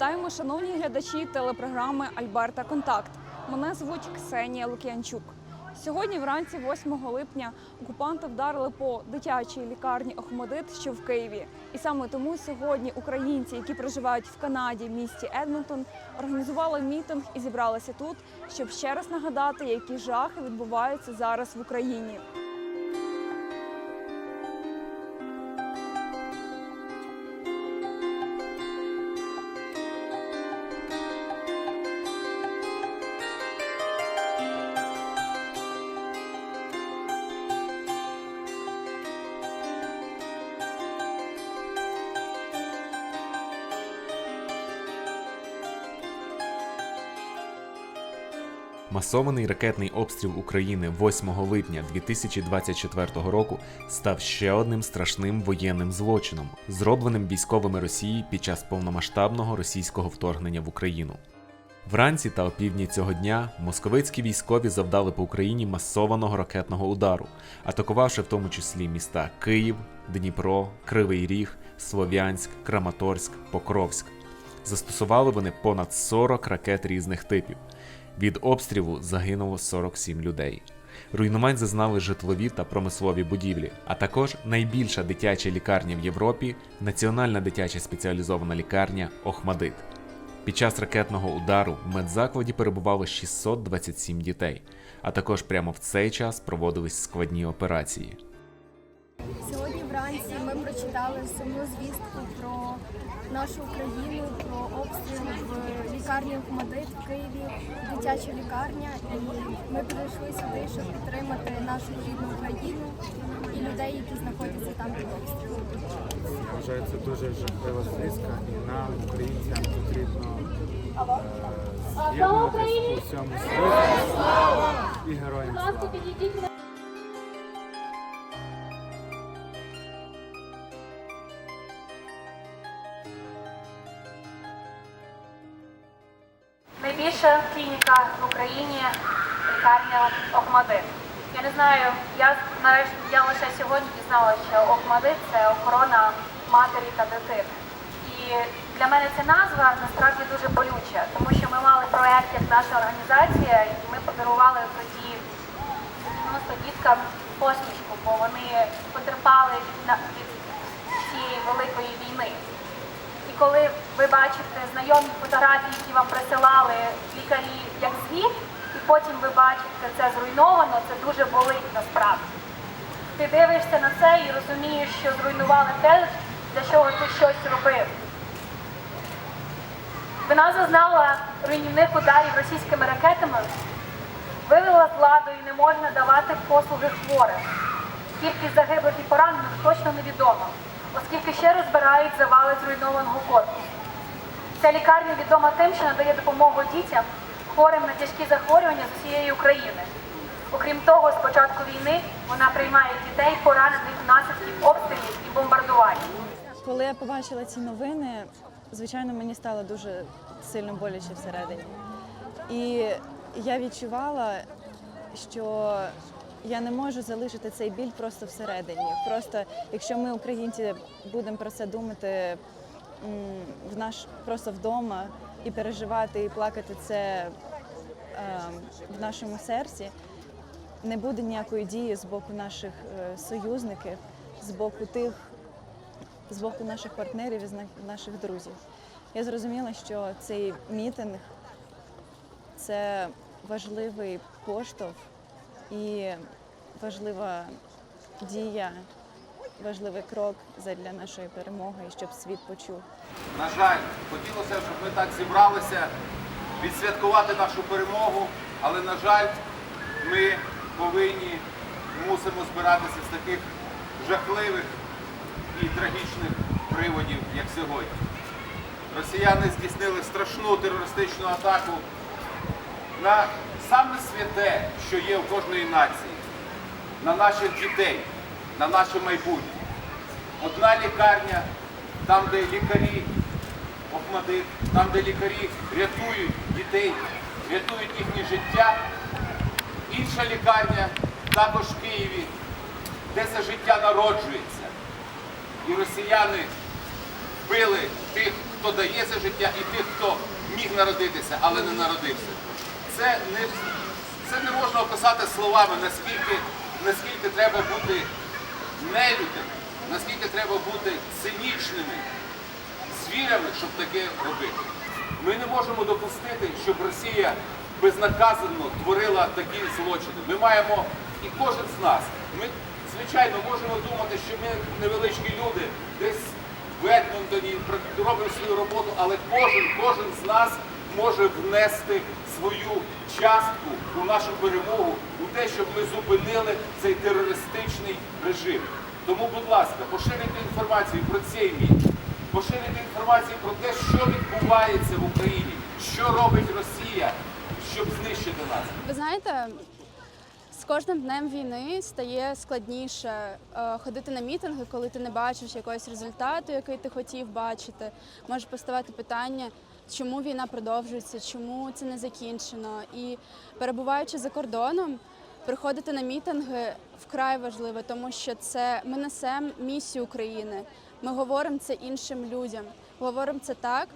Вітаємо, шановні глядачі телепрограми Альберта Контакт. Мене звуть Ксенія Лук'янчук. Сьогодні, вранці, 8 липня, окупанти вдарили по дитячій лікарні Охмадит, що в Києві. І саме тому сьогодні українці, які проживають в Канаді, місті Едмонтон, організували мітинг і зібралися тут, щоб ще раз нагадати, які жахи відбуваються зараз в Україні. Масований ракетний обстріл України 8 липня 2024 року став ще одним страшним воєнним злочином, зробленим військовими Росії під час повномасштабного російського вторгнення в Україну. Вранці та опівдні цього дня московицькі військові завдали по Україні масованого ракетного удару, атакувавши в тому числі міста Київ, Дніпро, Кривий Ріг, Слов'янськ, Краматорськ, Покровськ. Застосували вони понад 40 ракет різних типів. Від обстрілу загинуло 47 людей. Руйнувань зазнали житлові та промислові будівлі, а також найбільша дитяча лікарня в Європі Національна дитяча спеціалізована лікарня Охмадит. Під час ракетного удару в медзакладі перебувало 627 дітей, а також прямо в цей час проводились складні операції. Вранці сумну звістку про нашу Україну, про обстріл в лікарні Охмадит в Києві, дитяча лікарня. І ми прийшли сюди, щоб підтримати нашу рідну Україну і людей, які знаходяться там під обстрілом. Вважаю, це дуже жахлива звістка, і нам, українцям, потрібно е, у всьому світі і героям слава. Найбільша в Україні лікарня Охмадит. Я не знаю, я нарешті я лише сьогодні дізналася, що Охмадит це охорона матері та дитини. І для мене ця назва насправді дуже болюча, тому що ми мали проект як наша організація, і ми подарували тоді 90 діткам посмішку, бо вони потерпали від цієї великої війни. Коли ви бачите знайомі фотографії, які вам присилали лікарі як звіт, і потім ви бачите це зруйновано, це дуже болить насправді. Ти дивишся на це і розумієш, що зруйнували те, для чого ти щось робив. Вона зазнала руйнівних ударів російськими ракетами, вивела з ладу і не можна давати послуги хворим. Кількість загиблих і поранених точно невідома, оскільки ще розбирають завали зруйнованого корпусу. Ця лікарня відома тим, що надає допомогу дітям, хворим на тяжкі захворювання з усієї України. Окрім того, з початку війни вона приймає дітей, поранених внаслідків обстрілів і бомбардувань. Коли я побачила ці новини, звичайно, мені стало дуже сильно боляче всередині. І я відчувала, що я не можу залишити цей біль просто всередині. Просто якщо ми, українці, будемо про це думати в наш просто вдома і переживати, і плакати це е, в нашому серці, не буде ніякої дії з боку наших е, союзників, з боку тих, з боку наших партнерів і наших друзів. Я зрозуміла, що цей мітинг це важливий поштовх і важлива дія, важливий крок для нашої перемоги, щоб світ почув. На жаль, хотілося, щоб ми так зібралися відсвяткувати нашу перемогу, але, на жаль, ми повинні мусимо збиратися з таких жахливих і трагічних приводів, як сьогодні. Росіяни здійснили страшну терористичну атаку на саме святе, що є у кожної нації, на наших дітей, на наше майбутнє. Одна лікарня, там, де лікарі Охмадит, там, де лікарі рятують дітей, рятують їхнє життя. Інша лікарня, також в Києві, де це життя народжується. І росіяни вбили тих, хто дає це життя, і тих, хто міг народитися, але не народився. Це не, це не можна описати словами, наскільки, наскільки треба бути нелюдами, наскільки треба бути цинічними, звірями, щоб таке робити. Ми не можемо допустити, щоб Росія безнаказано творила такі злочини. Ми маємо, і кожен з нас, ми, звичайно, можемо думати, що ми невеличкі люди, десь в Едмонтоні робимо свою роботу, але кожен, кожен з нас може внести свою частку у нашу перемогу, у те, щоб ми зупинили цей терористичний режим. Тому, будь ласка, поширюйте інформацію про цей міст. Поширюйте інформацію про те, що відбувається в Україні, що робить Росія, щоб знищити нас. Ви знаєте, з кожним днем війни стає складніше е, ходити на мітинги, коли ти не бачиш якогось результату, який ти хотів бачити. Може поставати питання, чому війна продовжується, чому це не закінчено. І перебуваючи за кордоном, приходити на мітинги вкрай важливо, тому що це ми несемо місію України. Ми говоримо це іншим людям. Говоримо це так,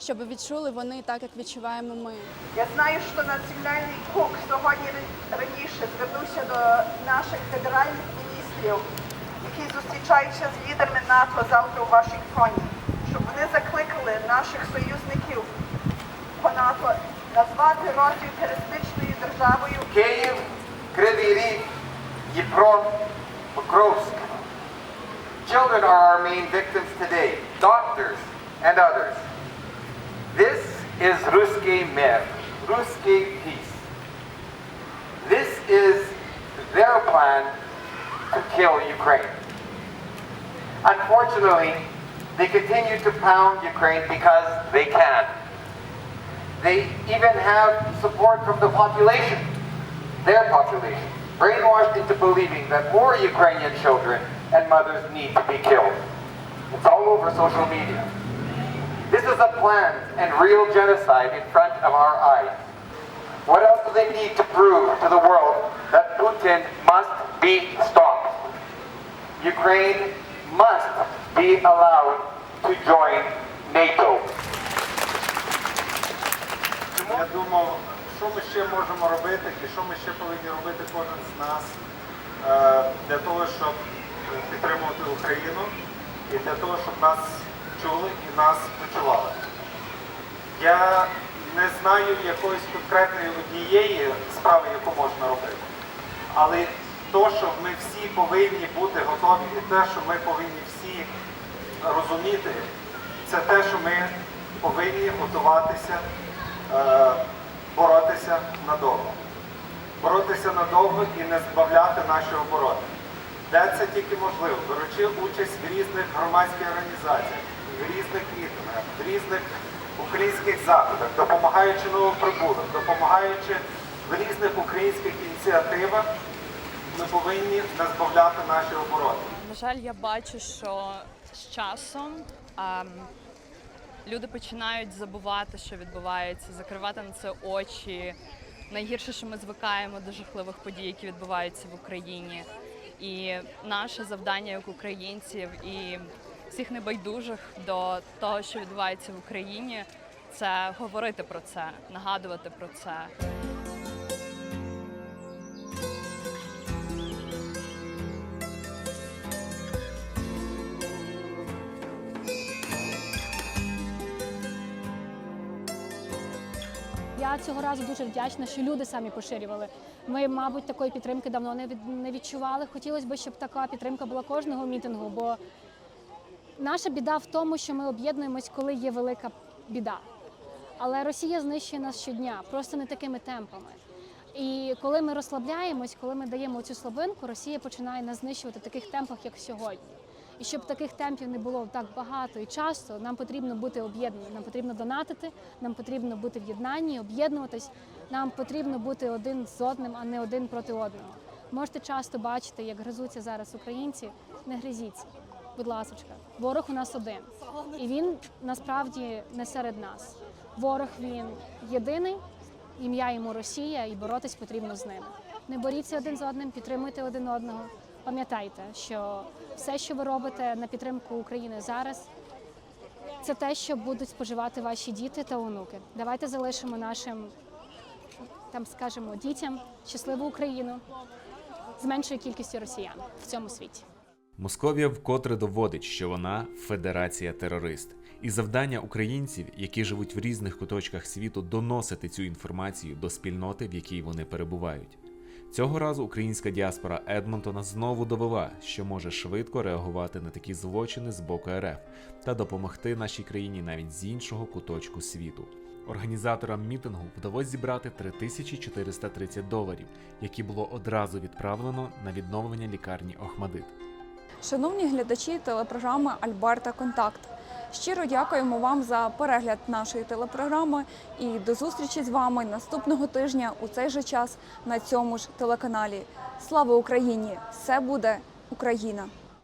щоб відчули вони так, як відчуваємо ми. Я знаю, що Національний КУК сьогодні раніше звернувся до наших федеральних міністрів, які зустрічаються з лідерами НАТО завтра у Вашингтоні, закликали наших союзників по НАТО назвати Росію терористичною державою. Київ, Кривий Ріг, Дніпро, Покровськ. Children are our main victims today, doctors and others. This is Ruski Mir, Ruski peace. This is their plan to kill Ukraine. Unfortunately, they continue to pound Ukraine because they can. They even have support from the population, their population, brainwashed into believing that more Ukrainian children and mothers need to be killed. It's all over social media. This is a planned and real genocide in front of our eyes. What else do they need to prove to the world that Putin must be stopped? Ukraine must be allowed to join NATO. Я думав, що ми ще можемо робити і що ми ще повинні робити кожен з нас е, для того, щоб підтримувати Україну і для того, щоб нас чули і нас почували. Я не знаю якоїсь конкретної однієї справи, яку можна робити. Але то, що ми всі повинні бути готові, і те, що ми повинні всі розуміти, це те, що ми повинні готуватися, е, боротися надовго. Боротися надовго і не збавляти наші оборони. Де це тільки можливо, беручи участь в різних громадських організаціях, в різних мітингах, в різних українських заходах, допомагаючи новоприбулим, допомагаючи в різних українських ініціативах, ми повинні не збавляти наші оборони. На жаль, я бачу, що з часом ем, люди починають забувати, що відбувається, закривати на це очі. Найгірше, що ми звикаємо до жахливих подій, які відбуваються в Україні. І наше завдання як українців і всіх небайдужих до того, що відбувається в Україні, це говорити про це, нагадувати про це. Я цього разу дуже вдячна, що люди самі поширювали. Ми, мабуть, такої підтримки давно не від не відчували. Хотілося б, щоб така підтримка була кожного мітингу, бо наша біда в тому, що ми об'єднуємось, коли є велика біда. Але Росія знищує нас щодня, просто не такими темпами. І коли ми розслабляємось, коли ми даємо цю слабинку, Росія починає нас знищувати в таких темпах, як сьогодні. І щоб таких темпів не було так багато і часто, нам потрібно бути об'єднані. Нам потрібно донатити, нам потрібно бути в єднанні, об'єднуватись. Нам потрібно бути один з одним, а не один проти одного. Можете часто бачити, як гризуться зараз українці. Не гризіться, будь ласочка. Ворог у нас один, і він насправді не серед нас. Ворог він єдиний, ім'я йому Росія, і боротись потрібно з ними. Не боріться один з одним, підтримуйте один одного. Пам'ятайте, що все, що ви робите на підтримку України зараз, це те, що будуть споживати ваші діти та онуки. Давайте залишимо нашим, там скажемо, дітям щасливу Україну з меншою кількістю росіян в цьому світі. Московія вкотре доводить, що вона федерація терорист, і завдання українців, які живуть в різних куточках світу, доносити цю інформацію до спільноти, в якій вони перебувають. Цього разу українська діаспора Едмонтона знову довела, що може швидко реагувати на такі злочини з боку РФ та допомогти нашій країні навіть з іншого куточку світу. Організаторам мітингу вдалося зібрати 3430 доларів, які було одразу відправлено на відновлення лікарні Охмадит. Шановні глядачі телепрограми Альберта Контакт. Щиро дякуємо вам за перегляд нашої телепрограми і до зустрічі з вами наступного тижня у цей же час на цьому ж телеканалі. Слава Україні! Все буде Україна!